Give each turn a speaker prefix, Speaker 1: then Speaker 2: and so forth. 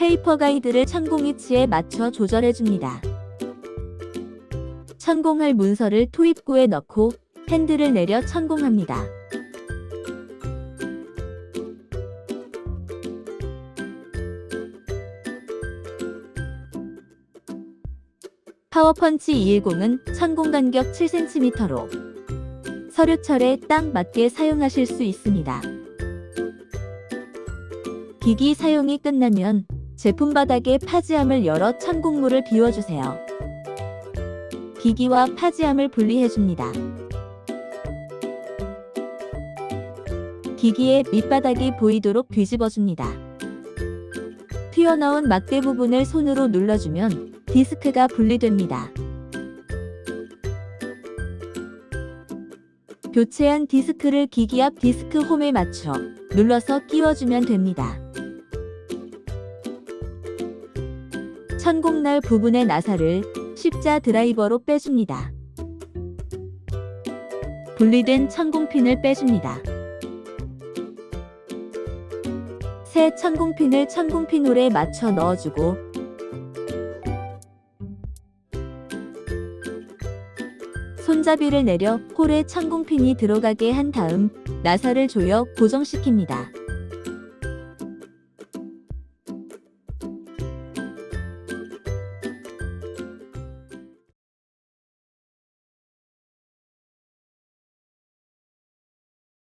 Speaker 1: 페이퍼 가이드를 천공 위치에 맞춰 조절해줍니다. 천공할 문서를 투입구에 넣고 핸들을 내려 천공합니다. 파워펀치 210은 천공 간격 7cm로 서류철에 딱 맞게 사용하실 수 있습니다. 기기 사용이 끝나면 제품 바닥에 파지함을 열어 천공물을 비워주세요. 기기와 파지함을 분리해줍니다. 기기의 밑바닥이 보이도록 뒤집어줍니다. 튀어나온 막대 부분을 손으로 눌러주면 디스크가 분리됩니다. 교체한 디스크를 기기 앞 디스크 홈에 맞춰 눌러서 끼워주면 됩니다. 천공날 부분의 나사를 십자 드라이버로 빼줍니다. 분리된 천공핀을 빼줍니다. 새 천공핀을 천공핀 홀에 맞춰 넣어주고 손잡이를 내려 홀에 천공핀이 들어가게 한 다음 나사를 조여 고정시킵니다.